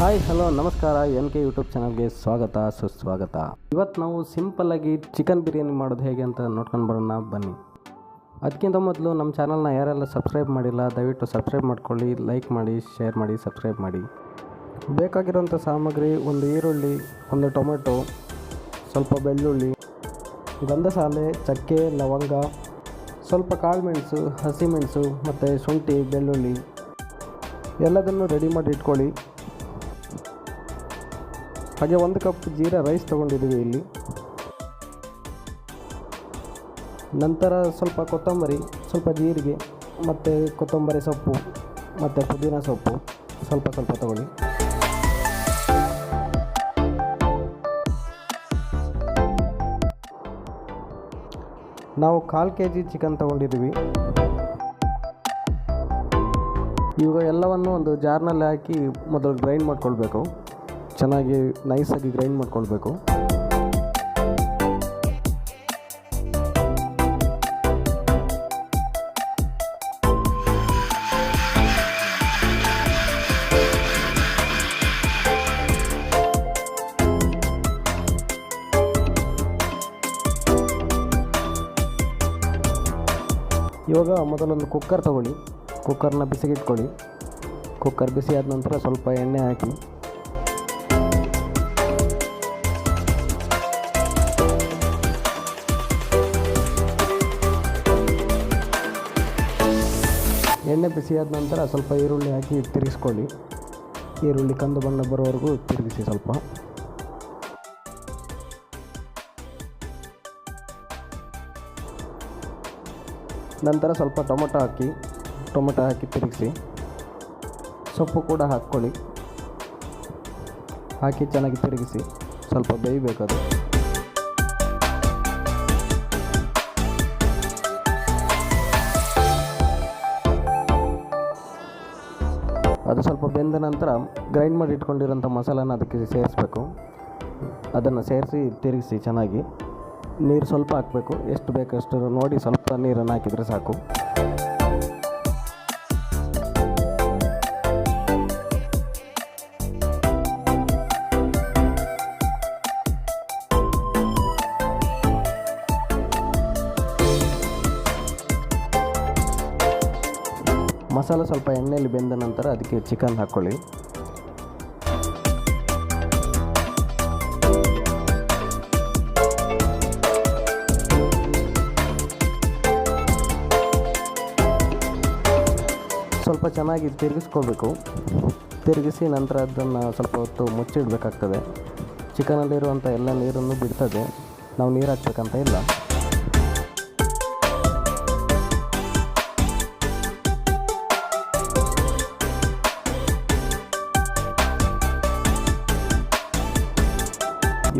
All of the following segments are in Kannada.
ಹಾಯ್, ಹಲೋ, ನಮಸ್ಕಾರ. ಎನ್ ಕೆ ಯೂಟ್ಯೂಬ್ ಚಾನಲ್ಗೆ ಸ್ವಾಗತ, ಸುಸ್ವಾಗತ. ಇವತ್ತು ನಾವು ಸಿಂಪಲ್ಲಾಗಿ ಚಿಕನ್ ಬಿರಿಯಾನಿ ಮಾಡೋದು ಹೇಗೆ ಅಂತ ನೋಡ್ಕೊಂಡು ಬರೋಣ, ಬನ್ನಿ. ಅದಕ್ಕಿಂತ ಮೊದಲು ನಮ್ಮ ಚಾನಲ್ನ ಯಾರೆಲ್ಲ ಸಬ್ಸ್ಕ್ರೈಬ್ ಮಾಡಿಲ್ಲ, ದಯವಿಟ್ಟು ಸಬ್ಸ್ಕ್ರೈಬ್ ಮಾಡ್ಕೊಳ್ಳಿ, ಲೈಕ್ ಮಾಡಿ, ಶೇರ್ ಮಾಡಿ, ಸಬ್ಸ್ಕ್ರೈಬ್ ಮಾಡಿ. ಬೇಕಾಗಿರೋಂಥ ಸಾಮಗ್ರಿ, ಒಂದು ಈರುಳ್ಳಿ, ಒಂದು ಟೊಮೆಟೊ, ಸ್ವಲ್ಪ ಬೆಳ್ಳುಳ್ಳಿ ಗಂಧಸಾಲೆ ಚಕ್ಕೆ, ಲವಂಗ, ಸ್ವಲ್ಪ ಕಾಳುಮೆಣಸು ಹಸಿಮೆಣಸು ಮತ್ತು ಶುಂಠಿ, ಬೆಳ್ಳುಳ್ಳಿ, ಎಲ್ಲದನ್ನು ರೆಡಿ ಮಾಡಿ ಇಟ್ಕೊಳ್ಳಿ. ಹಾಗೆ ಒಂದು ಕಪ್ ಜೀರಾ ರೈಸ್ ತೊಗೊಂಡಿದ್ದೀವಿ ಇಲ್ಲಿ. ನಂತರ ಸ್ವಲ್ಪ ಕೊತ್ತಂಬರಿ, ಸ್ವಲ್ಪ ಜೀರಿಗೆ, ಮತ್ತು ಕೊತ್ತಂಬರಿ ಸೊಪ್ಪು, ಮತ್ತು ಪುದೀನ ಸೊಪ್ಪು, ಸ್ವಲ್ಪ ಸ್ವಲ್ಪ ತಗೊಳ್ಳಿ. ನಾವು ಕಾಲು ಕೆ ಜಿ ಚಿಕನ್ ತೊಗೊಂಡಿದ್ದೀವಿ. ಇವಾಗ ಎಲ್ಲವನ್ನು ಒಂದು ಜಾರ್ನಲ್ಲಿ ಹಾಕಿ ಮೊದಲು ಗ್ರೈಂಡ್ ಮಾಡ್ಕೊಳ್ಬೇಕು. ಚೆನ್ನಾಗಿ ನೈಸಾಗಿ ಗ್ರೈಂಡ್ ಮಾಡ್ಕೊಳ್ಬೇಕು. ಇವಾಗ ಮೊದಲೊಂದು ಕುಕ್ಕರ್ ತಗೊಳ್ಳಿ. ಕುಕ್ಕರ್ನ ಬಿಸಿಗಿಟ್ಕೊಳ್ಳಿ. ಕುಕ್ಕರ್ ಬಿಸಿ ಆದ ನಂತರ ಸ್ವಲ್ಪ ಎಣ್ಣೆ ಹಾಕಿ. ಎಣ್ಣೆ ಬಿಸಿಯಾದ ನಂತರ ಸ್ವಲ್ಪ ಈರುಳ್ಳಿ ಹಾಕಿ ತಿರುಗಿಸ್ಕೊಳ್ಳಿ. ಈರುಳ್ಳಿ ಕಂದು ಬಣ್ಣ ಬರೋವರೆಗೂ ತಿರುಗಿಸಿ ಸ್ವಲ್ಪ. ನಂತರ ಸ್ವಲ್ಪ ಟೊಮೊಟೊ ಹಾಕಿ ಟೊಮೊಟೊ ಹಾಕಿ ತಿರುಗಿಸಿ. ಸೊಪ್ಪು ಕೂಡ ಹಾಕ್ಕೊಳ್ಳಿ. ಹಾಕಿ ಚೆನ್ನಾಗಿ ತಿರುಗಿಸಿ. ಸ್ವಲ್ಪ ಬೇಯಬೇಕದು. ಅದು ಸ್ವಲ್ಪ ಬೆಂದ ನಂತರ ಗ್ರೈಂಡ್ ಮಾಡಿ ಇಟ್ಕೊಂಡಿರೋಂಥ ಮಸಾಲಾನ ಅದಕ್ಕೆ ಸೇರಿಸ್ಬೇಕು. ಅದನ್ನು ಸೇರಿಸಿ, ತಿರುಗಿಸಿ ಚೆನ್ನಾಗಿ. ನೀರು ಸ್ವಲ್ಪ ಹಾಕಬೇಕು. ಎಷ್ಟು ಬೇಕಷ್ಟು ನೋಡಿ ಸ್ವಲ್ಪ ನೀರನ್ನು ಹಾಕಿದರೆ ಸಾಕು. ಮಸಾಲ ಸ್ವಲ್ಪ ಎಣ್ಣೆಯಲ್ಲಿ ಬೆಂದ ನಂತರ ಅದಕ್ಕೆ ಚಿಕನ್ ಹಾಕ್ಕೊಳ್ಳಿ. ಸ್ವಲ್ಪ ಚೆನ್ನಾಗಿ ತಿರುಗಿಸ್ಕೋಬೇಕು ತಿರುಗಿಸಿ ನಂತರ ಅದನ್ನು ಸ್ವಲ್ಪ ಹೊತ್ತು ಮುಚ್ಚಿಡಬೇಕಾಗ್ತದೆ. ಚಿಕನಲ್ಲಿರುವಂಥ ಎಲ್ಲ ನೀರನ್ನು ಬಿಡ್ತದೆ. ನಾವು ನೀರು ಹಾಕ್ಬೇಕಂತ ಇಲ್ಲ.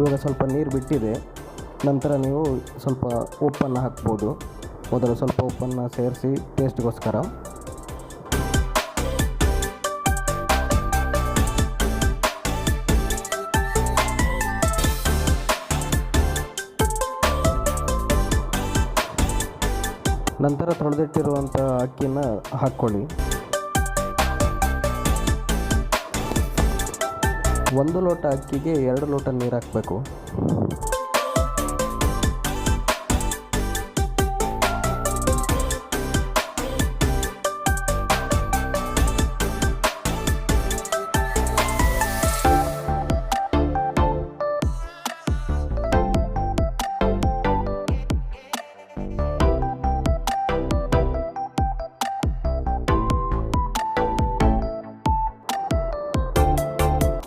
ಇವಾಗ ಸ್ವಲ್ಪ ನೀರು ಬಿಟ್ಟಿದೆ, ನಂತರ ನೀವು ಸ್ವಲ್ಪ ಉಪ್ಪನ್ನು ಹಾಕ್ಬೋದು. ಮೊದಲು ಸ್ವಲ್ಪ ಉಪ್ಪನ್ನು ಸೇರಿಸಿ ಟೇಸ್ಟ್ಗೋಸ್ಕರ ನಂತರ ತೊಳೆದಿಟ್ಟಿರುವಂಥ ಅಕ್ಕಿನ ಹಾಕ್ಕೊಳ್ಳಿ. ಒಂದು ಲೋಟ ಅಕ್ಕಿಗೆ ಎರಡು ಲೋಟ ನೀರು ಹಾಕಬೇಕು.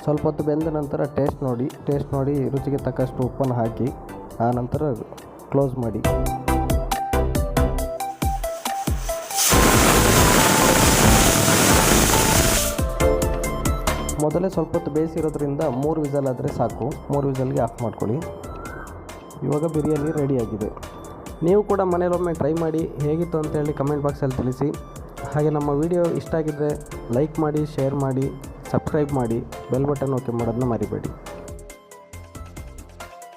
ಸ್ವಲ್ಪ ಹೊತ್ತು ಬೆಂದ ನಂತರ ಟೇಸ್ಟ್ ನೋಡಿ ಟೇಸ್ಟ್ ನೋಡಿ, ರುಚಿಗೆ ತಕ್ಕಷ್ಟು ಉಪ್ಪನ್ನು ಹಾಕಿ, ಆ ನಂತರ ಕ್ಲೋಸ್ ಮಾಡಿ. ಮೊದಲೇ ಸ್ವಲ್ಪ ಹೊತ್ತು ಬೇಯಿಸಿರೋದ್ರಿಂದ ಮೂರು ವಿಸಲ್ ಆದರೆ ಸಾಕು. ಮೂರು ವಿಸಲ್ಗೆ ಆಫ್ ಮಾಡ್ಕೊಳ್ಳಿ. ಇವಾಗ ಬಿರಿಯಾನಿ ರೆಡಿಯಾಗಿದೆ ನೀವು ಕೂಡ ಮನೇಲೊಮ್ಮೆ ಟ್ರೈ ಮಾಡಿ, ಹೇಗಿತ್ತು ಅಂತೇಳಿ ಕಮೆಂಟ್ ಬಾಕ್ಸಲ್ಲಿ ತಿಳಿಸಿ. ಹಾಗೆ ನಮ್ಮ ವಿಡಿಯೋ ಇಷ್ಟ ಆಗಿದ್ದರೆ ಲೈಕ್ ಮಾಡಿ ಶೇರ್ ಮಾಡಿ. ಸಬ್ಸ್ಕ್ರೈಬ್ ಮಾಡಿ ಬೆಲ್ ಬಟನ್ ಓಕೆ ಮಾಡೋದನ್ನ ಮರಿಬೇಡಿ.